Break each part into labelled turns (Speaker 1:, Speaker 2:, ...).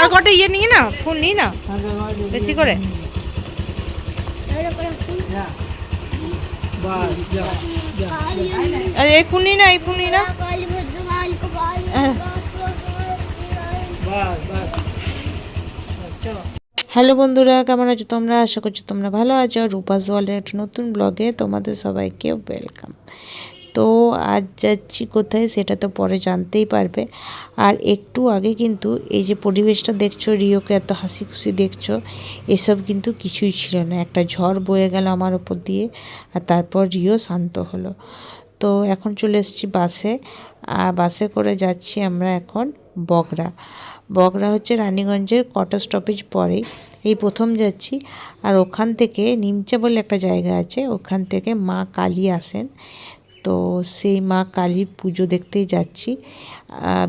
Speaker 1: আর কটা ইয়ে নিই না ফুল নিই না বেশি করে। এই ফুল নিই না এই ফুল নিই না হ্যাঁ। হ্যালো বন্ধুরা, কেমন আছো তোমরা? আশা করছি তোমরা ভালো আছো। রূপাস ওয়ার্ল্ডের একটা নতুন ব্লগে তোমাদের সবাইকে ওয়েলকাম তো আজ যাচ্ছি কোথায় সেটা তো পরে জানতেই পারবে। আর একটু আগে কিন্তু এই যে পরিবেশটা দেখছ, রিওকে এত হাসি খুশি দেখছ, এসব কিন্তু কিছুই ছিল না। একটা ঝড় বয়ে গেল আমার ওপর দিয়ে আর তারপর রিও শান্ত হলো। তো এখন চলে এসেছি বাসে। আর বাসে করে যাচ্ছি আমরা এখন বগরা। বগরা হচ্ছে রানীগঞ্জের কটা স্টপেজ পরেই। এই প্রথম যাচ্ছি। আর ওখান থেকে নিমচা বলে একটা জায়গা আছে, ওখান থেকে মা কালী আসেন। তো সেই মা কালীর পুজো দেখতেই যাচ্ছি।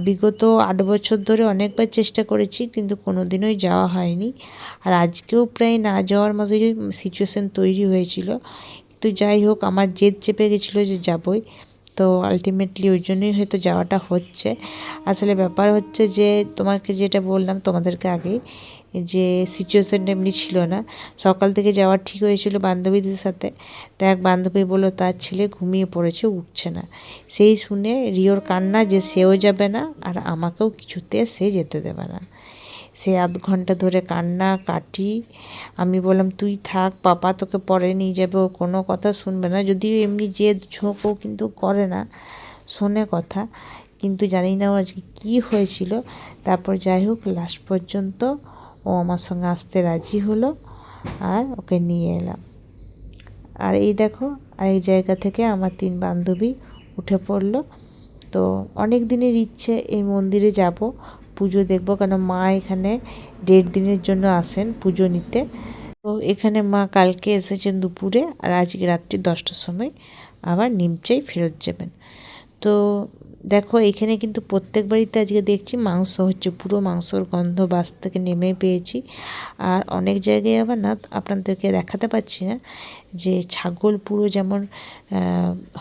Speaker 1: বিগত আট বছর ধরে অনেকবার চেষ্টা করেছি, কিন্তু কোনো দিনই যাওয়া হয়নি। আর আজকেও প্রায় না যাওয়ার মতো সিচুয়েশান তৈরি হয়েছিল। কিন্তু যাই হোক, আমার জেদ চেপে গেছিল যে যাবই। তো আলটিমেটলি ওই জন্যই হয়তো যাওয়াটা হচ্ছে। আসলে ব্যাপার হচ্ছে যে, তোমাকে যেটা বললাম তোমাদেরকে আগেই যে সিচুয়েশানটা এমনি ছিল না। সকাল থেকে যাওয়ার ঠিক হয়েছিল বান্ধবীদের সাথে। তো এক বান্ধবী বলল, তার ছেলে ঘুমিয়ে পড়েছে, উঠছে না। সেই শুনে রিওর কান্না যে সেও যাবে না আর আমাকেও কিছুতে সে যেতে দেবে না। সে আধ ঘণ্টা ধরে কান্না, কাটি। আমি বললাম, তুই থাক, পাপা তোকে পরে নিয়ে যাবে, ও কোনো কথা শুনবে না। যদিও এমনি জেদ, ঝোঁকও কিন্তু করে না, শোনে কথা। কিন্তু জানি না আজকে কী হয়েছিল। তারপর যাই হোক লাস্ট পর্যন্ত ও আমার সঙ্গে আসতে রাজি হলো আর ওকে নিয়ে এলাম। আর এই দেখো, আর এই জায়গা থেকে আমার তিন বান্ধবী উঠে পড়ল। তো অনেক দিনের ইচ্ছে এই মন্দিরে যাব, পুজো দেখব, কেন মা এখানে দেড় দিনের জন্য আসেন পুজো নিতে। তো এখানে মা কালকে এসেছেন দুপুরে আর আজকে রাত্রি দশটার সময় আবার নিমচাই ফেরত যাবেন। তো দেখো, এখানে কিন্তু প্রত্যেক বাড়িতে আজকে দেখছি মাংস হচ্ছে, পুরো মাংসর গন্ধ বাস থেকে নেমে পেয়েছি। আর অনেক জায়গায় আবার না, আপনাদেরকে দেখাতে পারছি না যে ছাগল পুরো যেমন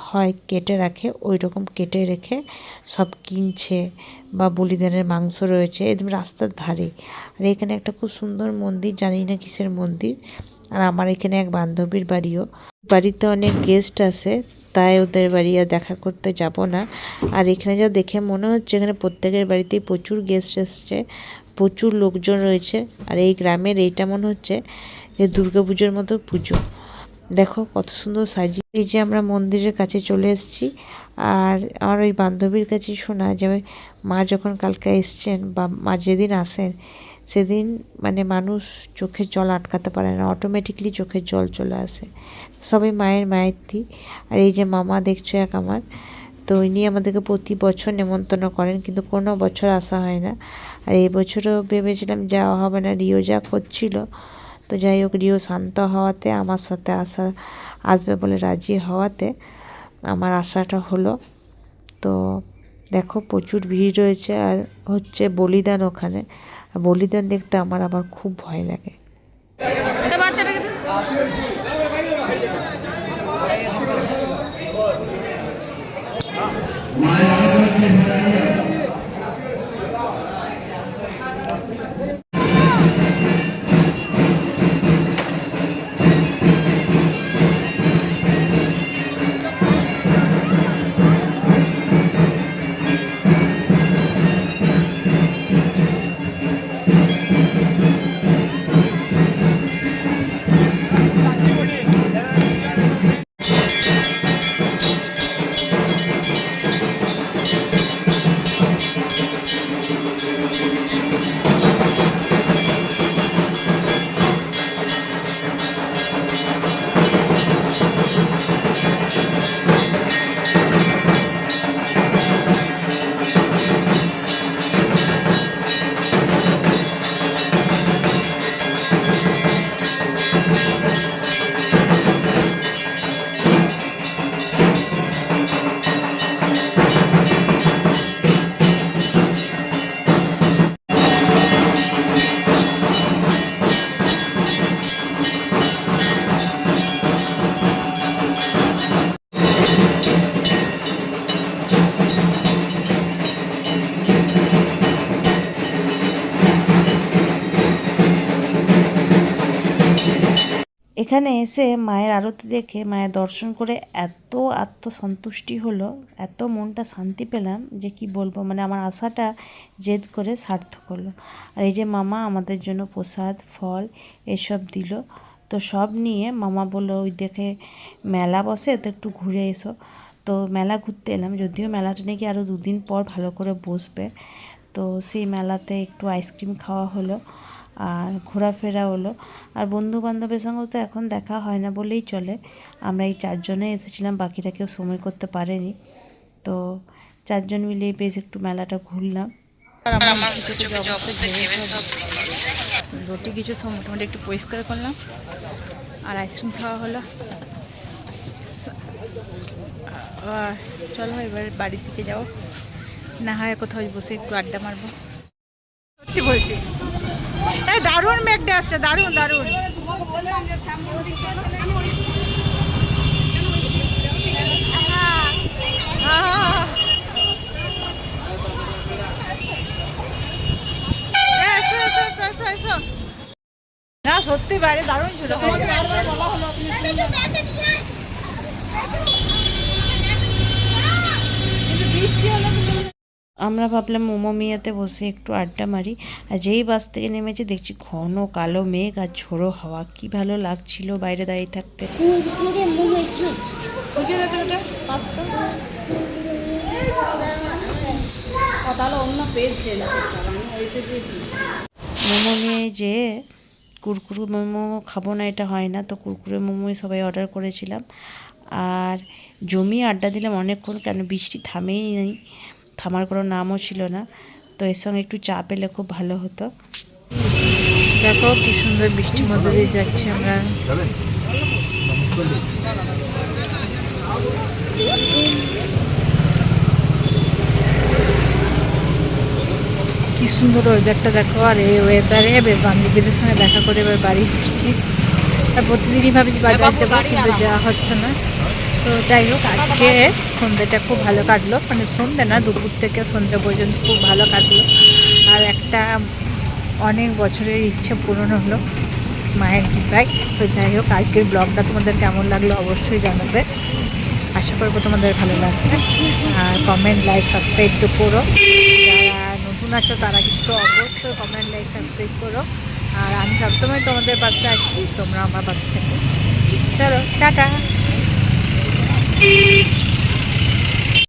Speaker 1: হয় কেটে রাখে ওই রকম কেটে রেখে সব কিনছে বা বলিদানের মাংস রয়েছে, একদম রাস্তার ধারে। আর এখানে একটা খুব সুন্দর মন্দির, জানি না কিসের মন্দির। আর আমার এখানে এক বান্ধবীর বাড়িও। বাড়িতে অনেক গেস্ট আসে তাই ওদের বাড়ি আর দেখা করতে যাব না। আর এখানে যা দেখে মনে হচ্ছে, এখানে প্রত্যেকের বাড়িতেই প্রচুর গেস্ট এসছে, প্রচুর লোকজন রয়েছে। আর এই গ্রামের এইটা মনে হচ্ছে যে দুর্গা পুজোর মতো পুজো। দেখো কত সুন্দর সাজিয়ে, এই যে আমরা মন্দিরের কাছে চলে এসেছি। আর আমার ওই বান্ধবীর কাছে শোনা যে, মা যখন কালকে এসছেন বা মা যেদিন আসেন, সেদিন মানে মানুষ চোখের জল আটকাতে পারে না অটোমেটিকলি চোখের জল চলে আসে। সবাই মায়ের মায়ের মায়েরই আর এই যে মামা দেখছ এক আমার, তো ইনি আমাদেরকে প্রতি বছর নেমন্তন্ন করেন, কিন্তু কোনো বছর আসা হয় না। আর এই বছরও ভেবেছিলাম যাওয়া হবে না, রিও যা করছিল তো যাই হোক রিও শান্ত হওয়াতে আমার সাথে আসা আসবে বলে রাজি হওয়াতে আমার আশাটা হলো। তো দেখো প্রচুর ভিড় রয়েছে আর হচ্ছে বলিদান ওখানে। বলিদান দেখতে আমার আবার খুব ভয় লাগে। মায়া
Speaker 2: এখানে এসে মায়ের আরতি দেখে মায়ের দর্শন করে এত আত্মসন্তুষ্টি হলো, এত মনটা শান্তি পেলাম যে কি বলব মানে আমার আশাটা জেদ করে সার্থক হলো। আর এই যে মামা আমাদের জন্য প্রসাদ, ফল এসব দিল, তো সব নিয়ে মামা বলল, ওই দেখে মেলা বসে, তো একটু ঘুরে এসো। তো মেলা ঘুরতে এলাম, যদিও মেলাটা নাকি আরও দুদিন পর ভালো করে বসবে, তো সেই মেলাতে একটু আইসক্রিম খাওয়া হলো। আর ঘোরাফেরা হলো। আর বন্ধু বান্ধবের সঙ্গেও তো এখন দেখা হয় না বলেই চলে। আমরা এই চারজনে এসেছিলাম বাকিরা কেউ সময় করতে পারেনি। তো চারজন মিলে বেশ একটু মেলাটা ঘুরলাম।
Speaker 3: রুটি কিছু সব মোটামুটি একটু পরিষ্কার করলাম। আর আইসক্রিম খাওয়া হলো। চলো এবার বাড়ির দিকে যাও না হয় কোথাও বসে একটু আড্ডা মারবো। সত্যি বলছি। এই দারুণ মেঘটা আসছে, দারুণ দারুণ। এসো। না, সত্যি বাইরে দারুণ ছিল। বৃষ্টি
Speaker 2: আমরা ভাবলাম মোমো মিয়াতে বসে একটু আড্ডা মারি, আর যেই বাস থেকে নেমেছি দেখছি ঘন কালো মেঘ আর ঝোড়ো হাওয়া। কি ভালো লাগছিল বাইরে দাঁড়িয়ে থাকতে। মোমো নিয়ে যে কুরকুরে মোমো খাব না, এটা হয় না, তো কুরকুরে মোমোই সবাই অর্ডার করেছিলাম। আর জমি আড্ডা দিলাম অনেকক্ষণ, কেন বৃষ্টি থামেই নেই থামার কোনো নামও ছিল না। তো এর সঙ্গে একটু চা পেলে খুব ভালো হতো।
Speaker 3: দেখো কি সুন্দর বৃষ্টির মধ্যে দিয়ে যাচ্ছি আমরা। কি সুন্দর ওয়েদারটা দেখো আর এই ওয়েদারে এবার বান্ধবীদের সঙ্গে দেখা করে এবার বাড়ি ফিরছি। আর প্রতিদিনই ভাবি যে বাজার যাব কিন্তু যাওয়া হচ্ছে না। তো যাই হোক, আজকে সন্ধ্যেটা খুব ভালো কাটলো। মানে সন্ধ্যে না, দুপুর থেকে সন্ধ্যে পর্যন্ত খুব ভালো কাটলো। আর একটা অনেক বছরের ইচ্ছে পূরণ হলো মায়ের কৃপায়। তো যাই হোক, আজকের ব্লগটা তোমাদের কেমন লাগল অবশ্যই জানাবে। আশা করব তোমাদের ভালো লাগবে। আর কমেন্ট লাইক সাবস্ক্রাইব তো করো। যারা নতুন আছো, তারা কিন্তু অবশ্যই কমেন্ট লাইক সাবস্ক্রাইব করো। আর আমি সবসময় তোমাদের পাশে আছি, তোমরা আমার পাশে থেকো। চলো, টাটা। E.